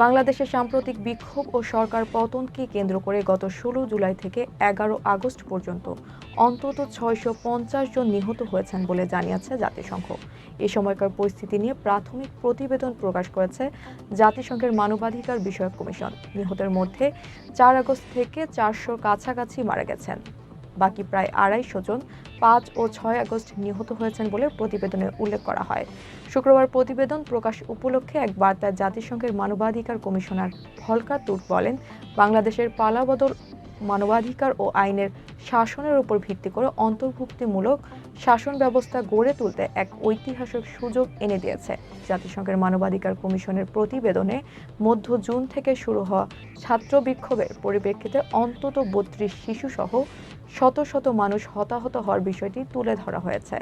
বাংলাদেশের সাম্প্রতিক বিক্ষোভ ও সরকার পতনকে কেন্দ্র করে গত ষোলো জুলাই থেকে এগারো আগস্ট পর্যন্ত অন্তত ছয়শো পঞ্চাশ জন নিহত হয়েছেন বলে জানিয়েছে জাতিসংঘ। এ সময়কার পরিস্থিতি নিয়ে প্রাথমিক প্রতিবেদন প্রকাশ করেছে জাতিসংঘের মানবাধিকার বিষয়ক কমিশন। নিহতের মধ্যে চার আগস্ট থেকে চারশোর কাছাকাছি মারা গেছেন। বাকি প্রায় আড়াইশো জন পাঁচ ও ছয় আগস্ট নিহত হয়েছেন বলে প্রতিবেদনে উল্লেখ করা হয়। শুক্রবার প্রতিবেদন প্রকাশ উপলক্ষে এক বার্তায় জাতিসংঘের মানবাধিকার কমিশনার ভলকা তুর বলেন, বাংলাদেশের পালাবদল, মানবাধিকার ও আইনের শাসনের উপর ভিত্তি করে অন্তর্ভুক্তিমূলক শাসন ব্যবস্থা গড়ে তুলতে এক ঐতিহাসিক সুযোগ এনে দিয়েছে। জাতিসংঘের মানবাধিকার কমিশনের প্রতিবেদনে মধ্য জুন থেকে শুরু হওয়া ছাত্র বিক্ষোভের পরিপ্রেক্ষিতে অন্তত বত্রিশ শিশুসহ শত শত মানুষ হতাহত হওয়ার বিষয়টি তুলে ধরা হয়েছে।